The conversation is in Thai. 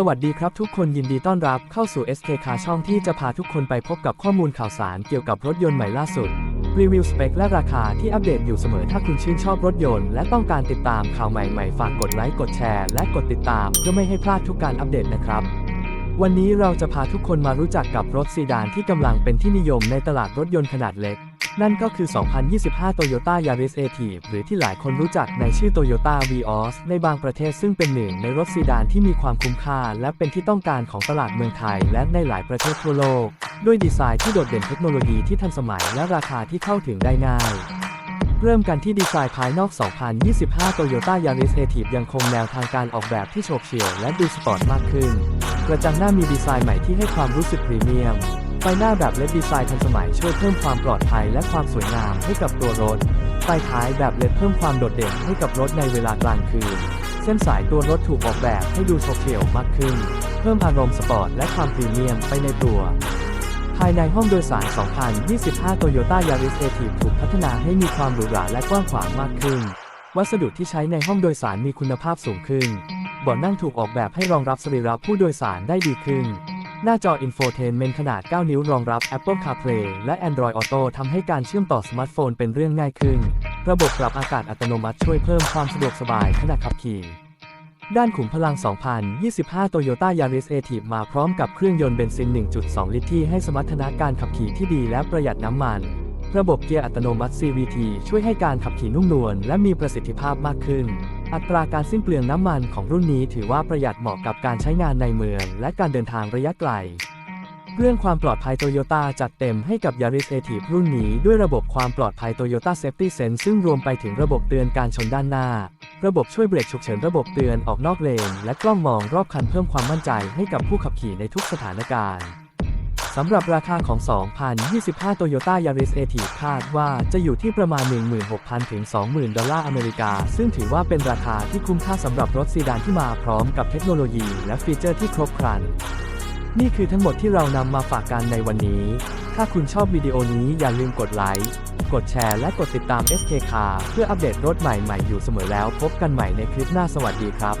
สวัสดีครับทุกคนยินดีต้อนรับเข้าสู่ SK Car ช่องที่จะพาทุกคนไปพบกับข้อมูลข่าวสารเกี่ยวกับรถยนต์ใหม่ล่าสุด รีวิวสเปคและราคาที่อัปเดตอยู่เสมอถ้าคุณชื่นชอบรถยนต์และต้องการติดตามข่าวใหม่ๆ ฝากกดไลค์กดแชร์และกดติดตามเพื่อไม่ให้พลาดทุกการอัปเดตนะครับ วันนี้เราจะพาทุกคนมารู้จักกับรถซีดานที่กำลังเป็นที่นิยมในตลาดรถยนต์ขนาดเล็ก นั่นก็คือ 2025 Toyota Yaris a t i v หรือที่หลายคนรู้จักในชื่อ Toyota Vios ในบางประเทศซึ่งเป็นหนึ่งในรถซีดานที่มีความคุ้มค่า และเป็นที่ต้องการของตลาดเมืองไทย และในหลายประเทศทั่วโลก ด้วยดีไซน์ที่โดดเด่นเทคโนโลยีที่ทันสมัยและราคาที่เข้าถึงได้ง่ายเริ่มกันที่ดีไซน์ภายนอก 2025 Toyota Yaris a t i v ยังคงแนวทางการออกแบบที่โฉบเฉี่ยวและดูสปอร์ตมากขึ้น กระจังหน้ามีดีไซน์ใหม่ที่ให้ความรู้สึกพรีเมียม ฟหน้าแบบเลดดีไซน์ทันสมัยช่วยเพิ่มความปลอดภัยและความสวยงามให้กับตัวรถ ไฟท้ายแบบเลดเพิ่มความโดดเด่นให้กับรถในเวลากลางคืน เส้นสายตัวรถถูกออกแบบให้ดูโฉบเฉี่ยวมากขึ้น เพิ่มอารมณ์สปอร์ตและความพรีเมียมไปในตัว ภายในห้องโดยสาร 2025 Toyota Yaris a t i v e ถูกพัฒนาให้มีความหรูหราและกว้างขวางมากขึ้น วัสดุที่ใช้ในห้องโดยสารมีคุณภาพสูงขึ้นเบาะนั่งถูกออกแบบให้รองรับสรีระผู้โดยสารได้ดีขึ้น หน้าจอ Infotainment ขนาด 9 นิ้วรองรับ Apple CarPlay และ Android Auto ทำให้การเชื่อมต่อสมาร์ทโฟนเป็นเรื่องง่ายขึ้น ระบบปรับอากาศอัตโนมัติช่วยเพิ่มความสะดวกสบายขณะขับขี่ ด้านขุมพลัง 2025 Toyota Yaris a t i v มาพร้อมกับเครื่องยนต์เบนซิน 1.2 ลิตรที่ให้สมรรถนะการขับขี่ที่ดีและประหยัดน้ำมัน ระบบเกียร์อัตโนมัติ CVT ช่วยให้การขับขี่นุ่มนวลและมีประสิทธิภาพมากขึ้น อัตราการสิ้นเปลืองน้ำมันของรุ่นนี้ถือว่าประหยัดเหมาะกับการใช้งานในเมือง และการเดินทางระยะไกล เรื่องความปลอดภัยโตโยต้าจัดเต็มให้กับ Yaris a t i v รุ่นนี้ด้วยระบบความปลอดภัย Toyota Safety Sense ซึ่งรวมไปถึงระบบเตือนการชนด้านหน้า ระบบช่วยเบรกฉุกเฉินระบบเตือนออกนอกเลน และกล้องมองรอบคันเพิ่มความมั่นใจให้กับผู้ขับขี่ในทุกสถานการณ์ สำหรับราคาของ 2025 Toyota Yaris a t i v คาดว่าจะอยู่ที่ประมาณ 16,000 ถึง 20,000 ดอลลาร์อเมริกา ซึ่งถือว่าเป็นราคาที่คุ้มค่าสำหรับรถซีดานที่มาพร้อมกับเทคโนโลยีและฟีเจอร์ที่ครบครัน นี่คือทั้งหมดที่เรานำมาฝากกันในวันนี้ ถ้าคุณชอบวิดีโอนี้อย่าลืมกดไลค์ กดแชร์และกดติดตาม SK Car เพื่ออัปเดตรถใหม่ๆอยู่เสมอแล้ว พบกันใหม่ในคลิปหน้าสวัสดีครับ